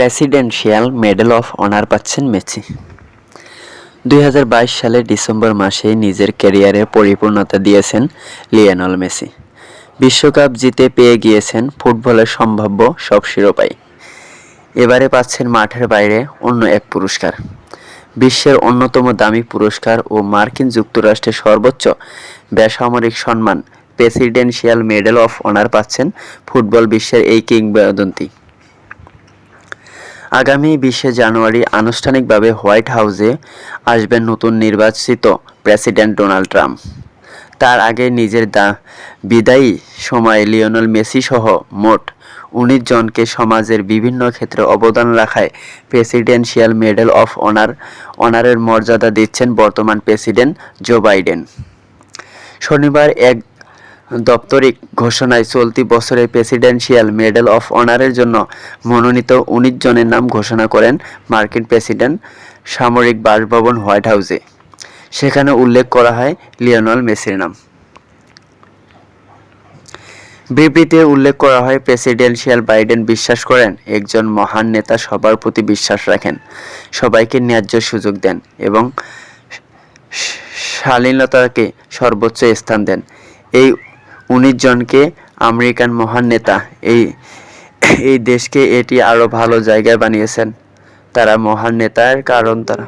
Presidential medal of honour পাচ্ছেন Messi. দুই সালের ডিসেম্বর মাসে নিজের ক্যারিয়ারে পরিপূর্ণতা দিয়েছেন লিওনেল মেসি। বিশ্বকাপ জিতে পেয়ে গিয়েছেন ফুটবলের সম্ভাব্য সব শিরোপাই। এবারে পাচ্ছেন মাঠের বাইরে অন্য এক পুরস্কার। বিশ্বের অন্যতম দামি পুরস্কার ও মার্কিন যুক্তরাষ্ট্রের সর্বোচ্চ বেসামরিক সম্মান প্রেসিডেন্সিয়াল মেডেল অফ অনার পাচ্ছেন ফুটবল বিশ্বের এই কিংবদন্তি। আগামী বিশে জানুয়ারি আনুষ্ঠানিকভাবে হোয়াইট হাউসে আসবেন নতুন নির্বাচিত প্রেসিডেন্ট ডোনাল্ড ট্রাম্প। তার আগে নিজের দা, বিদায়ী সময়ে লিওনেল মেসি সহ মোট উনিশ জনকে সমাজের বিভিন্ন ক্ষেত্রে অবদান রাখায় প্রেসিডেন্সিয়াল মেডেল অফ অনার, অনারের মর্যাদা দিচ্ছেন বর্তমান প্রেসিডেন্ট জো বাইডেন। শনিবার এক দপ্তরিক ঘোষণায় চলতি বছরের প্রেসিডেন্সিয়াল মেডেল অফ অনারের জন্য মনোনীত উনিশ জনের নাম ঘোষণা করেন মার্কিন প্রেসিডেন্ট সামরিক বাসভবন হোয়াইট হাউসে। সেখানে উল্লেখ করা হয় লিওনেল মেসির নাম। বিবৃতিতে উল্লেখ করা হয়, প্রেসিডেন্সিয়াল বাইডেন বিশ্বাস করেন, একজন মহান নেতা সবার প্রতি বিশ্বাস রাখেন, সবাইকে ন্যায্য সুযোগ দেন এবং শালীনতাকে সর্বোচ্চ স্থান দেন। এই উনিশ জনকে আমেরিকান মহান নেতা। এই এই দেশকে এটি আরও ভালো জায়গায় বানিয়েছেন। তারা মহান নেতার কারণ তারা।